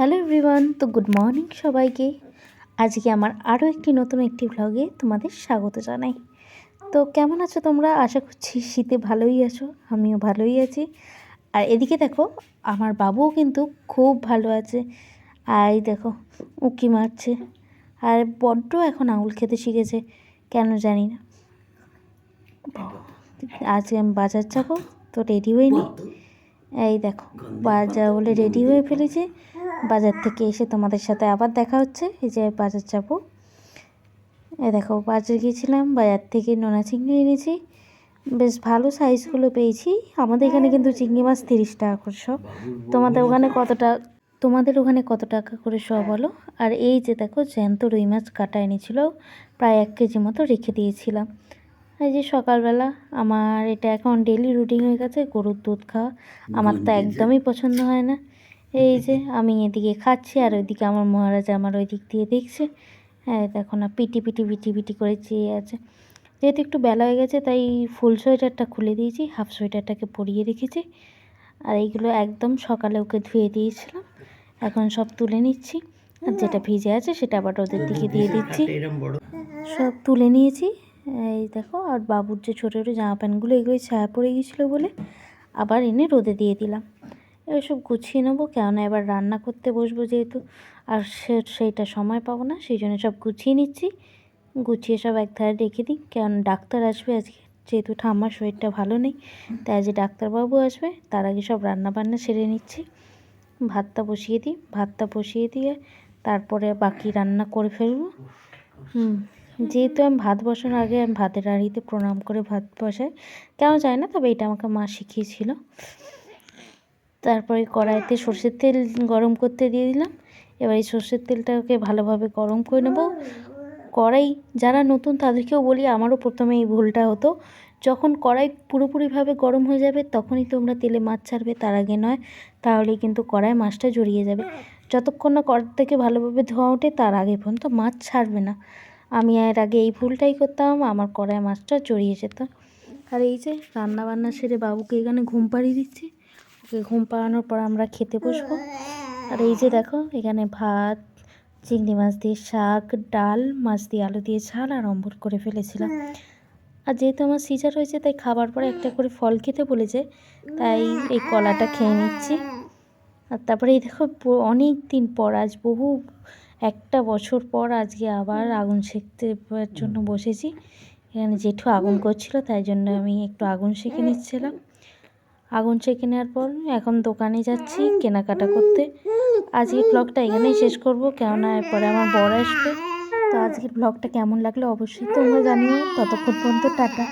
Hello everyone তো good morning সবাইকে। আজকে আমার আরও একটি নতুন একটি ভ্লগে তোমাদের স্বাগত জানাই। তো কেমন আছো তোমরা? আশা করছি শীতে ভালোই আছো আমিও ভালোই আছি। আর এদিকে দেখো আমার বাবুও কিন্তু খুব ভালো আছে। আর এই দেখো উঁকি মারছে। আর বড্ড এখন আঙুল খেতে শিখেছে কেন জানি না। আজকে আমি বাজার যাব তো রেডি হইনি এই দেখো বাজার বলে রেডি হয়ে ফেলেছে। বাজার থেকে এসে তোমাদের সাথে আবার দেখা হচ্ছে। এই যে বাজার যাব। এই দেখো বাজার গিয়েছিলাম বাজার থেকে নোনা চিংড়ি এনেছি। বেশ ভালো সাইজগুলো পেয়েছি। আমাদের এখানে কিন্তু চিংড়ি মাছ তিরিশ টাকা করে সব। তোমাদের ওখানে কতটা তোমাদের ওখানে কত টাকা করে সব বলো? আর এই যে দেখো জ্যান্ত রুই মাছ কাটা এনেছিল প্রায় এক কেজি মতো রেখে দিয়েছিলাম। এই যে সকালবেলা আমার এটা এখন ডেলি রুটিন হয়ে গেছে গরুর দুধ খাওয়া। আমার তো একদমই পছন্দ হয় না। এই যে আমি এদিকে খাচ্ছি আর ওইদিকে আমার মহারাজ আমার ওই দিক দিয়ে দেখছে। হ্যাঁ দেখো না, পিটি পিটি পিটি পিটি করে চেয়ে আছে। যেহেতু একটু বেলা হয়ে গেছে, তাই ফুল সোয়েটারটা খুলে দিয়েছি, হাফ সোয়েটারটাকে পরিয়ে রেখেছি। আর এইগুলো একদম সকালে ওকে ধুয়ে দিয়েছিলাম। এখন সব তুলে নিচ্ছি। আর যেটা ভিজে আছে, সেটা আবার ওদের দিকে দিয়ে দিচ্ছি। সব তুলে নিয়েছি। এই দেখো, আর বাবুর যে ছোটো ছোটো জামা প্যান্টগুলো এগুলো ছায়া পড়ে গিয়েছিল বলে আবার এনে রোদে দিয়ে দিলাম। এসব গুছিয়ে নেব। কেননা এবার রান্না করতে বসবো যেহেতু। আর সে, সেইটা সময় পাবো না, সেই জন্য সব গুছিয়ে নিচ্ছি। গুছিয়ে সব এক ধারে রেখে দিই। কেন ডাক্তার আসবে আজকে। যেহেতু ঠাম্মার শরীরটা ভালো নেই, তাই আজকে ডাক্তারবাবু আসবে। তার আগে সব রান্না বান্না সেরে নিচ্ছি। ভাতটা বসিয়ে দিই। ভাতটা বসিয়ে দিয়ে তারপরে বাকি রান্না করে ফেলব। হুম, যেহেতু আমি ভাত বসানোর আগে আমি ভাতের হাঁড়িতে প্রণাম করে ভাত বসাই। কেন যায় না, তবে এটা আমাকে মা শিখিয়েছিল। তারপরে কড়াইতে সর্ষের তেল গরম করতে দিয়ে দিলাম। এবার এই সর্ষের তেলটাকে ভালোভাবে গরম করে নেব। কড়াই যারা নতুন তাদেরকেও বলি, আমারও প্রথমে এই ভুলটা হতো। যখন কড়াই পুরোপুরিভাবে গরম হয়ে যাবে, তখনই তোমরা তেলে মাছ ছাড়বে, তার আগে নয়। তাহলেই কিন্তু কড়াই মাছটা জড়িয়ে যাবে। যতক্ষণ না কড়াই থেকে ভালোভাবে ধোয়া ওঠে, তার আগে পর্যন্ত মাছ ছাড়বে না। আমি এর আগে এই ভুলটাই করতাম, আমার কড়াই মাছটা জড়িয়ে যেত। আর এই যে রান্না বান্না সেরে বাবুকে এখানে ঘুম পাড়িয়ে দিচ্ছি। ওকে ঘুম পাড়ানোর পর আমরা খেতে বসবো? আর এই যে দেখো, এখানে ভাত, চিংড়ি মাছ দিয়ে শাক, ডাল, মাছ দিয়ে আলু দিয়ে ঝাল আর অম্বল করে ফেলেছিলাম। আর যেহেতু আমার সিজার হয়েছে, তাই খাবার পরে একটা করে ফল খেতে বলেছে, তাই এই কলাটা খেয়ে নিচ্ছি। আর তারপরে এই দেখো অনেক দিন পর, আজ বহু, একটা বছর পর আজকে আবার আগুন সেঁকতে জন্য বসেছি। এখানে জেঠু আগুন করছিল, তাই জন্য আমি একটু আগুন সেঁকে নিচ্ছিলাম। আগুন সেঁকে নেওয়ার পর এখন দোকানে যাচ্ছি কেনাকাটা করতে। আজকের ব্লগটা এখানেই শেষ করব, কেননা এরপরে আমার বড় আসবে। তো আজকের ব্লগটা কেমন লাগল অবশ্যই তোমরা জানিও। ততক্ষণ পর্যন্ত টাটা।